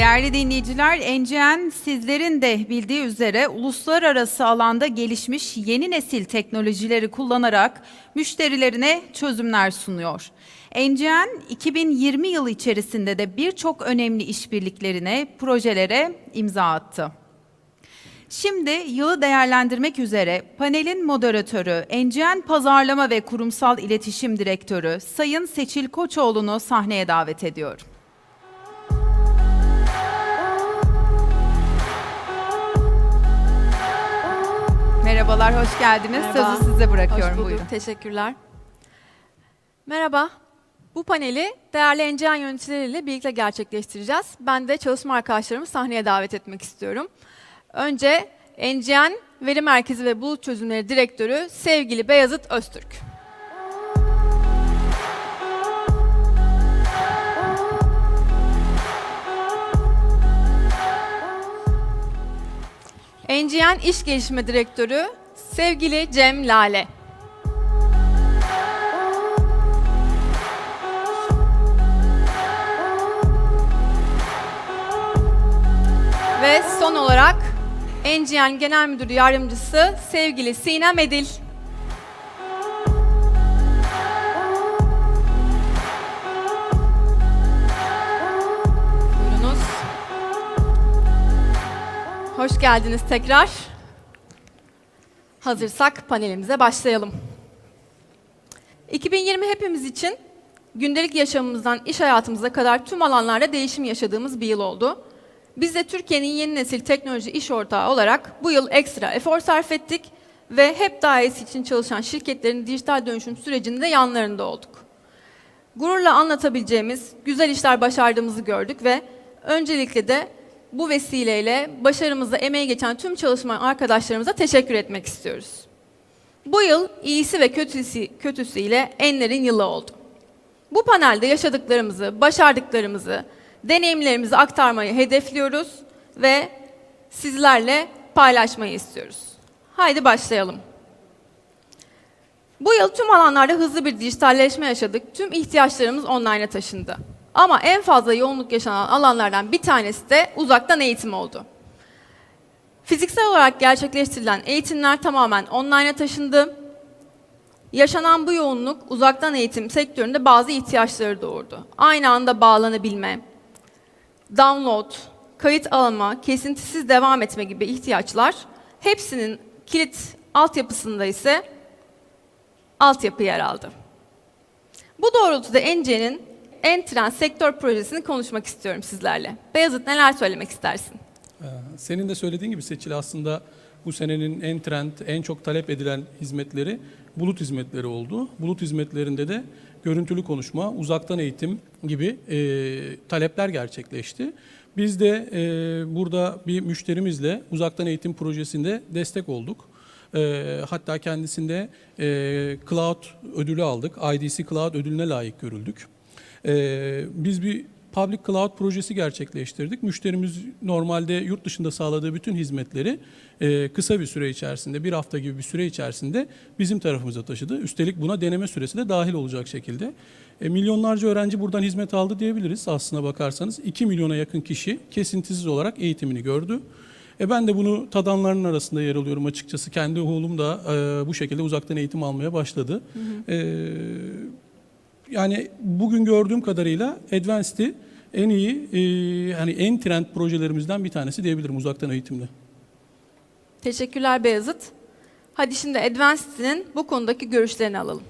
Değerli dinleyiciler, NGN sizlerin de bildiği üzere uluslararası alanda gelişmiş yeni nesil teknolojileri kullanarak müşterilerine çözümler sunuyor. NGN 2020 yılı içerisinde de birçok önemli işbirliklerine, projelere imza attı. Şimdi yılı değerlendirmek üzere panelin moderatörü, NGN Pazarlama ve Kurumsal İletişim Direktörü Sayın Seçil Koçoğlu'nu sahneye davet ediyorum. Merhabalar, hoş geldiniz. Merhaba. Sözü size bırakıyorum. Hoş bulduk, Buyurun. teşekkürler. Merhaba. Bu paneli değerli NGN yöneticileriyle birlikte gerçekleştireceğiz. Ben de çalışma arkadaşlarımı sahneye davet etmek istiyorum. Önce NGN Veri Merkezi ve Bulut Çözümleri Direktörü sevgili Beyazıt Öztürk. NGN İş Gelişme Direktörü sevgili Cem Lale. Ve son olarak NGN Genel Müdürü Yardımcısı sevgili Sinem Edil. Buyurunuz. Hoş geldiniz tekrar. Hazırsak panelimize başlayalım. 2020 hepimiz için gündelik yaşamımızdan iş hayatımıza kadar tüm alanlarda değişim yaşadığımız bir yıl oldu. Biz de Türkiye'nin yeni nesil teknoloji iş ortağı olarak bu yıl ekstra efor sarf ettik ve hep daha iyisi için çalışan şirketlerin dijital dönüşüm sürecinde yanlarında olduk. Gururla anlatabileceğimiz güzel işler başardığımızı gördük ve öncelikle de bu vesileyle başarımızda emeği geçen tüm çalışma arkadaşlarımıza teşekkür etmek istiyoruz. Bu yıl iyisi ve kötüsü, kötüsüyle enlerin yılı oldu. Bu panelde yaşadıklarımızı, başardıklarımızı, deneyimlerimizi aktarmayı hedefliyoruz ve sizlerle paylaşmayı istiyoruz. Haydi başlayalım. Bu yıl tüm alanlarda hızlı bir dijitalleşme yaşadık. Tüm ihtiyaçlarımız online'a taşındı. Ama en fazla yoğunluk yaşanan alanlardan bir tanesi de uzaktan eğitim oldu. Fiziksel olarak gerçekleştirilen eğitimler tamamen online'a taşındı. Yaşanan bu yoğunluk uzaktan eğitim sektöründe bazı ihtiyaçları doğurdu. Aynı anda bağlanabilme, download, kayıt alma, kesintisiz devam etme gibi ihtiyaçlar hepsinin kilit altyapısında ise altyapı yer aldı. Bu doğrultuda Ence'nin en trend sektör projesini konuşmak istiyorum sizlerle. Beyazıt neler söylemek istersin? Ee, Senin de söylediğin gibi Seçil aslında bu senenin en trend, en çok talep edilen hizmetleri bulut hizmetleri oldu. Bulut hizmetlerinde de görüntülü konuşma, uzaktan eğitim gibi e, talepler gerçekleşti. Biz de e, burada bir müşterimizle uzaktan eğitim projesinde destek olduk. E, hatta kendisinde e, Cloud ödülü aldık. IDC Cloud ödülüne layık görüldük. Ee, biz bir public cloud projesi gerçekleştirdik. Müşterimiz normalde yurt dışında sağladığı bütün hizmetleri e, kısa bir süre içerisinde, bir hafta gibi bir süre içerisinde bizim tarafımıza taşıdı. Üstelik buna deneme süresi de dahil olacak şekilde. E, milyonlarca öğrenci buradan hizmet aldı diyebiliriz aslına bakarsanız. 2 milyona yakın kişi kesintisiz olarak eğitimini gördü. E ben de bunu tadanların arasında yer alıyorum açıkçası. Kendi oğlum da e, bu şekilde uzaktan eğitim almaya başladı. E, yani bugün gördüğüm kadarıyla Advanced'i en iyi, e, hani en trend projelerimizden bir tanesi diyebilirim uzaktan eğitimde. Teşekkürler Beyazıt. Hadi şimdi Advanced'in bu konudaki görüşlerini alalım.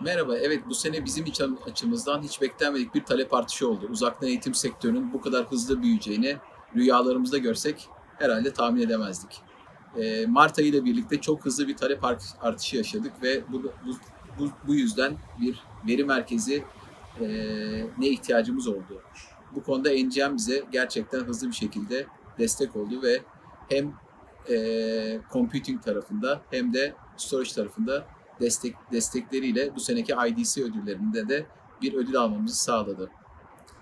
Merhaba, evet bu sene bizim açımızdan hiç beklenmedik bir talep artışı oldu. Uzaktan eğitim sektörünün bu kadar hızlı büyüyeceğini rüyalarımızda görsek herhalde tahmin edemezdik. Ee, Mart ayı ile birlikte çok hızlı bir talep art- artışı yaşadık ve bu, bu, bu, bu yüzden bir veri merkezi e, ne ihtiyacımız oldu. Bu konuda NGM bize gerçekten hızlı bir şekilde destek oldu ve hem e, computing tarafında hem de storage tarafında destek destekleriyle bu seneki IDC ödüllerinde de bir ödül almamızı sağladı.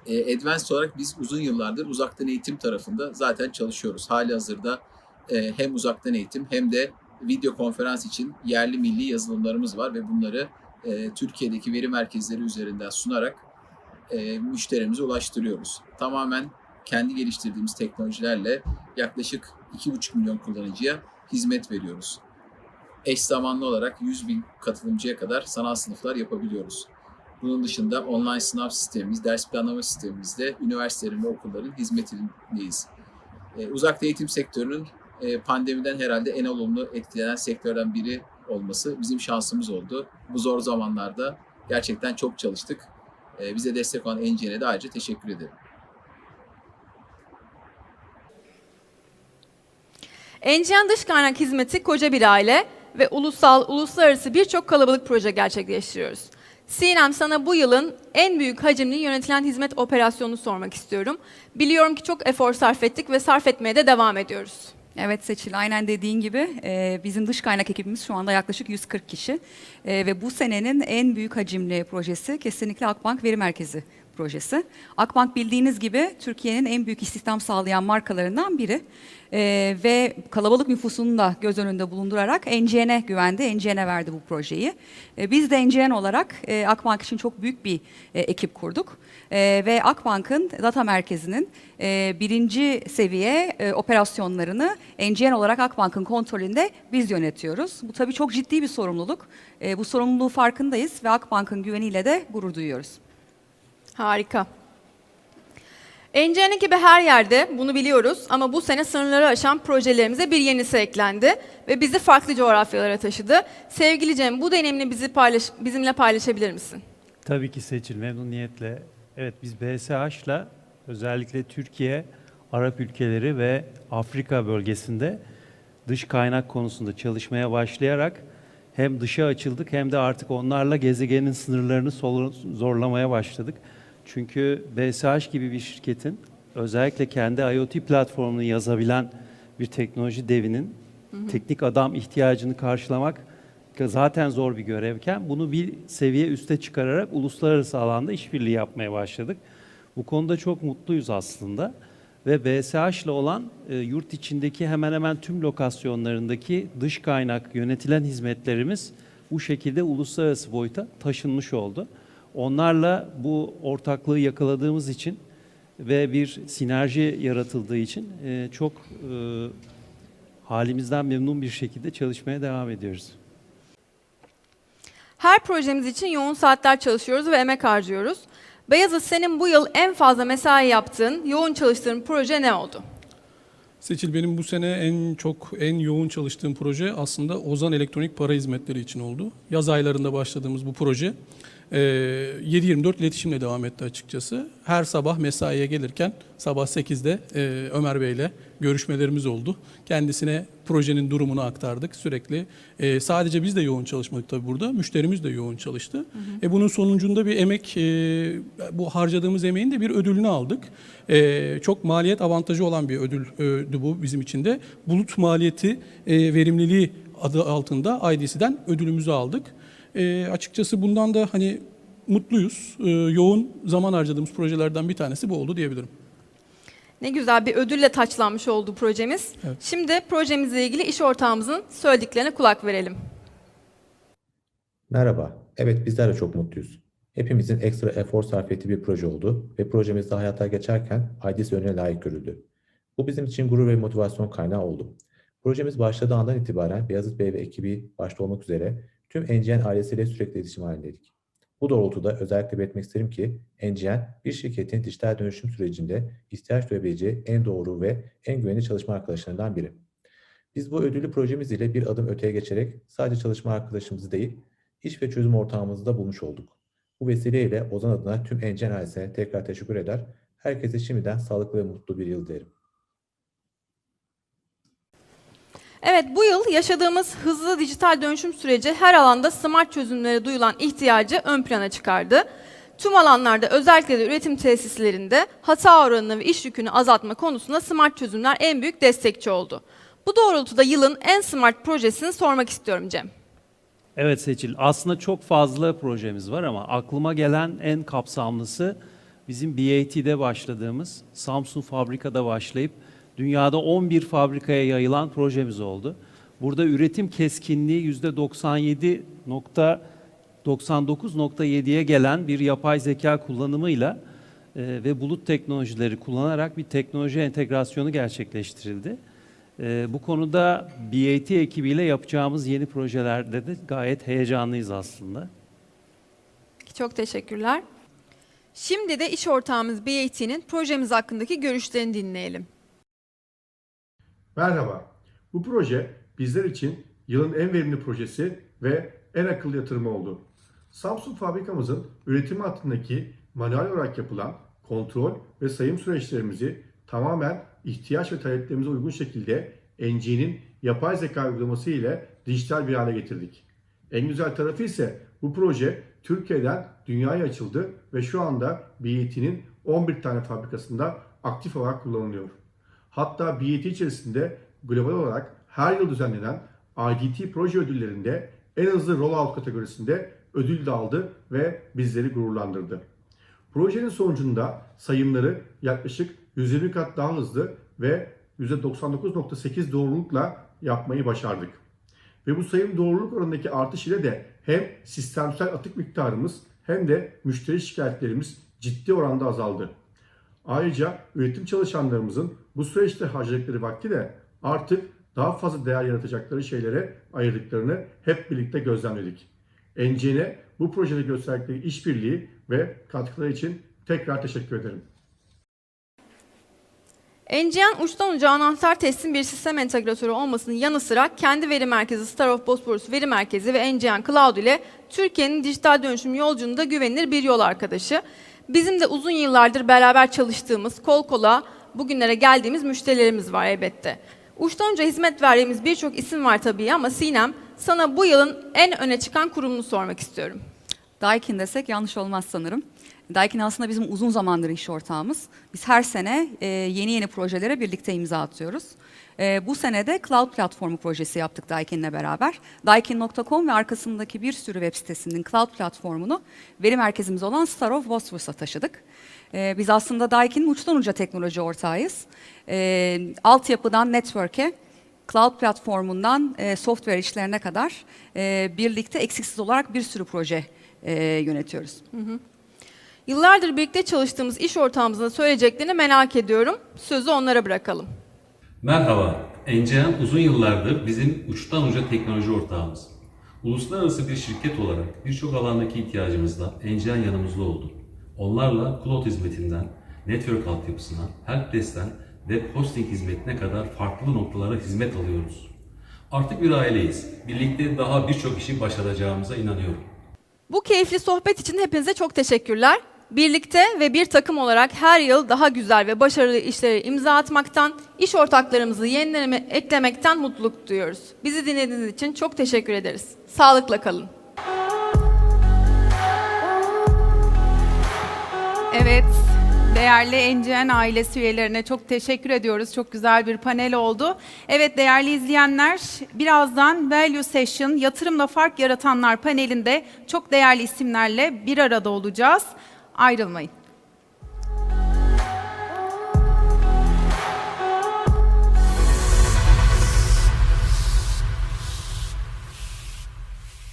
E, Advanced olarak biz uzun yıllardır uzaktan eğitim tarafında zaten çalışıyoruz. Hali hazırda e, hem uzaktan eğitim hem de video konferans için yerli milli yazılımlarımız var ve bunları e, Türkiye'deki veri merkezleri üzerinden sunarak e, müşterimize ulaştırıyoruz. Tamamen kendi geliştirdiğimiz teknolojilerle yaklaşık 2,5 milyon kullanıcıya hizmet veriyoruz. Eş zamanlı olarak 100 bin katılımcıya kadar sanal sınıflar yapabiliyoruz. Bunun dışında online sınav sistemimiz, ders planlama sistemimizde üniversitelerin ve okulların hizmetindeyiz. E, uzakta eğitim sektörünün pandemiden herhalde en olumlu etkilenen sektörden biri olması bizim şansımız oldu. Bu zor zamanlarda gerçekten çok çalıştık. E, bize destek olan NGN'e de ayrıca teşekkür ederim. NGN Dış Kaynak Hizmeti koca bir aile ve ulusal, uluslararası birçok kalabalık proje gerçekleştiriyoruz. Sinem sana bu yılın en büyük hacimli yönetilen hizmet operasyonunu sormak istiyorum. Biliyorum ki çok efor sarf ettik ve sarf etmeye de devam ediyoruz. Evet Seçil, aynen dediğin gibi bizim dış kaynak ekibimiz şu anda yaklaşık 140 kişi E, ve bu senenin en büyük hacimli projesi kesinlikle Akbank Veri Merkezi projesi. Akbank bildiğiniz gibi Türkiye'nin en büyük istihdam sağlayan markalarından biri E, ve kalabalık nüfusunu da göz önünde bulundurarak NCN'e güvendi, NCN'e verdi bu projeyi. E, biz de NCN olarak e, Akbank için çok büyük bir e, ekip kurduk E, ve Akbank'ın data merkezinin e, birinci seviye e, operasyonlarını NCN olarak Akbank'ın kontrolünde biz yönetiyoruz. Bu tabii çok ciddi bir sorumluluk. E, bu sorumluluğu farkındayız ve Akbank'ın güveniyle de gurur duyuyoruz. Harika. NCN gibi her yerde bunu biliyoruz ama bu sene sınırları aşan projelerimize bir yenisi eklendi ve bizi farklı coğrafyalara taşıdı. Sevgili Cem bu deneyimini bizi paylaş, bizimle paylaşabilir misin? Tabii ki seçil memnuniyetle. Evet biz BSH'la özellikle Türkiye, Arap ülkeleri ve Afrika bölgesinde dış kaynak konusunda çalışmaya başlayarak hem dışa açıldık hem de artık onlarla gezegenin sınırlarını zorlamaya başladık. Çünkü BSH gibi bir şirketin özellikle kendi IoT platformunu yazabilen bir teknoloji devinin teknik adam ihtiyacını karşılamak zaten zor bir görevken bunu bir seviye üste çıkararak uluslararası alanda işbirliği yapmaya başladık. Bu konuda çok mutluyuz aslında ve BSH ile olan e, yurt içindeki hemen hemen tüm lokasyonlarındaki dış kaynak yönetilen hizmetlerimiz bu şekilde uluslararası boyuta taşınmış oldu. Onlarla bu ortaklığı yakaladığımız için ve bir sinerji yaratıldığı için e, çok e, halimizden memnun bir şekilde çalışmaya devam ediyoruz. Her projemiz için yoğun saatler çalışıyoruz ve emek harcıyoruz. Beyazıt senin bu yıl en fazla mesai yaptığın, yoğun çalıştığın proje ne oldu? Seçil benim bu sene en çok en yoğun çalıştığım proje aslında Ozan Elektronik Para Hizmetleri için oldu. Yaz aylarında başladığımız bu proje 7-24 iletişimle devam etti açıkçası. Her sabah mesaiye gelirken sabah 8'de e, Ömer Bey'le görüşmelerimiz oldu. Kendisine projenin durumunu aktardık sürekli. E, sadece biz de yoğun çalışmadık tabii burada. Müşterimiz de yoğun çalıştı. E, bunun sonucunda bir emek, e, bu harcadığımız emeğin de bir ödülünü aldık. Çok maliyet avantajı olan bir ödüldü bu bizim için de. Bulut maliyeti verimliliği adı altında IDC'den ödülümüzü aldık. E, açıkçası bundan da hani mutluyuz. E, yoğun zaman harcadığımız projelerden bir tanesi bu oldu diyebilirim. Ne güzel bir ödülle taçlanmış oldu projemiz. Evet. Şimdi projemizle ilgili iş ortağımızın söylediklerine kulak verelim. Merhaba. Evet bizler de çok mutluyuz. Hepimizin ekstra efor sarf ettiği bir proje oldu ve projemiz de hayata geçerken IDC önüne layık görüldü. Bu bizim için gurur ve motivasyon kaynağı oldu. Projemiz başladığı andan itibaren Beyazıt Bey ve ekibi başta olmak üzere tüm NGN ailesiyle sürekli iletişim halindeydik. Bu doğrultuda özellikle belirtmek isterim ki NGN bir şirketin dijital dönüşüm sürecinde ihtiyaç duyabileceği en doğru ve en güvenli çalışma arkadaşlarından biri. Biz bu ödüllü projemiz ile bir adım öteye geçerek sadece çalışma arkadaşımızı değil, iş ve çözüm ortağımızı da bulmuş olduk. Bu vesileyle Ozan adına tüm Encen ailesine tekrar teşekkür eder. Herkese şimdiden sağlıklı ve mutlu bir yıl dilerim. Evet bu yıl yaşadığımız hızlı dijital dönüşüm süreci her alanda smart çözümlere duyulan ihtiyacı ön plana çıkardı. Tüm alanlarda özellikle de üretim tesislerinde hata oranını ve iş yükünü azaltma konusunda smart çözümler en büyük destekçi oldu. Bu doğrultuda yılın en smart projesini sormak istiyorum Cem. Evet Seçil, aslında çok fazla projemiz var ama aklıma gelen en kapsamlısı bizim BAT'de başladığımız, Samsung fabrikada başlayıp dünyada 11 fabrikaya yayılan projemiz oldu. Burada üretim keskinliği %97 99.7'ye gelen bir yapay zeka kullanımıyla e, ve bulut teknolojileri kullanarak bir teknoloji entegrasyonu gerçekleştirildi. E, bu konuda BAT ekibiyle yapacağımız yeni projelerde de gayet heyecanlıyız aslında. Çok teşekkürler. Şimdi de iş ortağımız BAT'nin projemiz hakkındaki görüşlerini dinleyelim. Merhaba. Bu proje bizler için yılın en verimli projesi ve en akıllı yatırımı oldu. Samsung fabrikamızın üretim hattındaki manuel olarak yapılan kontrol ve sayım süreçlerimizi tamamen ihtiyaç ve taleplerimize uygun şekilde NG'nin yapay zeka uygulaması ile dijital bir hale getirdik. En güzel tarafı ise bu proje Türkiye'den dünyaya açıldı ve şu anda BAT'nin 11 tane fabrikasında aktif olarak kullanılıyor. Hatta BAT içerisinde global olarak her yıl düzenlenen IDT proje ödüllerinde en hızlı rollout kategorisinde ödül de aldı ve bizleri gururlandırdı. Projenin sonucunda sayımları yaklaşık 120 kat daha hızlı ve %99.8 doğrulukla yapmayı başardık. Ve bu sayım doğruluk oranındaki artış ile de hem sistemsel atık miktarımız hem de müşteri şikayetlerimiz ciddi oranda azaldı. Ayrıca üretim çalışanlarımızın bu süreçte harcadıkları vakti de artık daha fazla değer yaratacakları şeylere ayırdıklarını hep birlikte gözlemledik. NCN'e bu projede gösterdikleri işbirliği ve katkıları için tekrar teşekkür ederim. NGN uçtan uca anahtar teslim bir sistem entegratörü olmasının yanı sıra kendi veri merkezi Star of Bosporus Veri Merkezi ve NGN Cloud ile Türkiye'nin dijital dönüşüm yolculuğunda güvenilir bir yol arkadaşı. Bizim de uzun yıllardır beraber çalıştığımız, kol kola bugünlere geldiğimiz müşterilerimiz var elbette. Uçtan uca hizmet verdiğimiz birçok isim var tabii ama Sinem, sana bu yılın en öne çıkan kurumunu sormak istiyorum. Daikin desek yanlış olmaz sanırım. Daikin aslında bizim uzun zamandır iş ortağımız. Biz her sene e, yeni yeni projelere birlikte imza atıyoruz. E, bu sene de Cloud Platformu projesi yaptık Daikin'le beraber. Daikin.com ve arkasındaki bir sürü web sitesinin Cloud platformunu veri merkezimiz olan Star of Bosphorus'a taşıdık. E, biz aslında Daikin'in uçtan uca teknoloji ortağıyız. E, altyapıdan network'e, Cloud platformundan e, software işlerine kadar e, birlikte eksiksiz olarak bir sürü proje e, yönetiyoruz. Yıllardır birlikte çalıştığımız iş ortağımızın söyleyeceklerini merak ediyorum. Sözü onlara bırakalım. Merhaba, NCN uzun yıllardır bizim uçtan uca teknoloji ortağımız. Uluslararası bir şirket olarak birçok alandaki ihtiyacımızda NCN yanımızda oldu. Onlarla cloud hizmetinden, network altyapısına, helpdesk'ten web hosting hizmetine kadar farklı noktalara hizmet alıyoruz. Artık bir aileyiz. Birlikte daha birçok işi başaracağımıza inanıyorum. Bu keyifli sohbet için hepinize çok teşekkürler. Birlikte ve bir takım olarak her yıl daha güzel ve başarılı işlere imza atmaktan, iş ortaklarımızı yenileme eklemekten mutluluk duyuyoruz. Bizi dinlediğiniz için çok teşekkür ederiz. Sağlıkla kalın. Evet, değerli NCN ailesi üyelerine çok teşekkür ediyoruz. Çok güzel bir panel oldu. Evet değerli izleyenler, birazdan Value Session, yatırımla fark yaratanlar panelinde çok değerli isimlerle bir arada olacağız. Ayrılmayın.